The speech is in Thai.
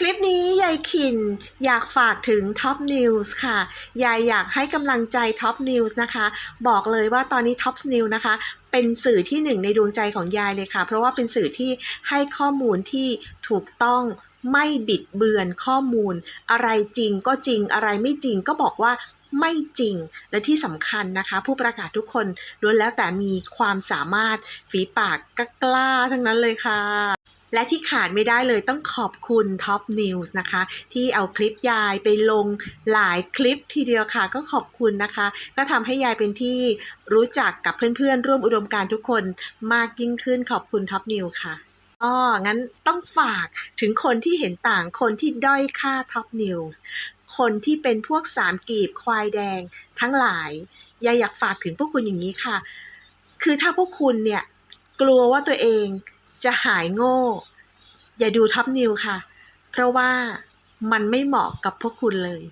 คลิปนี้ยายขินอยากฝากถึง Top News ค่ะ ยายอยากให้กำลังใจ Top News นะคะ บอกเลยว่าตอนนี้ Top News นะคะเป็นสื่อที่หนึ่งในดวงใจของยายเลยค่ะ เพราะว่าเป็นสื่อที่ให้ข้อมูลที่ถูกต้องไม่บิดเบือนข้อมูล อะไรจริงก็จริงอะไรไม่จริงก็บอกว่าไม่จริงและที่สำคัญนะคะ ผู้ประกาศทุกคนล้วนแล้วแต่มีความสามารถฝีปากกล้าทั้งนั้นเลยค่ะ และที่ขาดไม่ได้เลยต้องขอบคุณ Top News นะคะ ที่เอาคลิปยายไปลงหลายคลิปทีเดียวค่ะ ก็ขอบคุณนะคะ ก็ทำให้ยายเป็นที่รู้จักกับเพื่อนๆ ร่วมอุดมการทุกคนมากยิ่งขึ้นขอบคุณ Top News ค่ะอ๋องั้นต้องฝากถึงคนที่เห็นต่างคนที่ด้อยค่า Top News คนที่เป็นพวกสามกีบควายแดงทั้งหลายยายอยากฝากถึงพวกคุณอย่างนี้ค่ะ คือถ้าพวกคุณเนี่ยกลัวว่าตัวเอง จะหายโง่ อย่าดูท็อปนิวค่ะ เพราะว่ามันไม่เหมาะกับพวกคุณเลย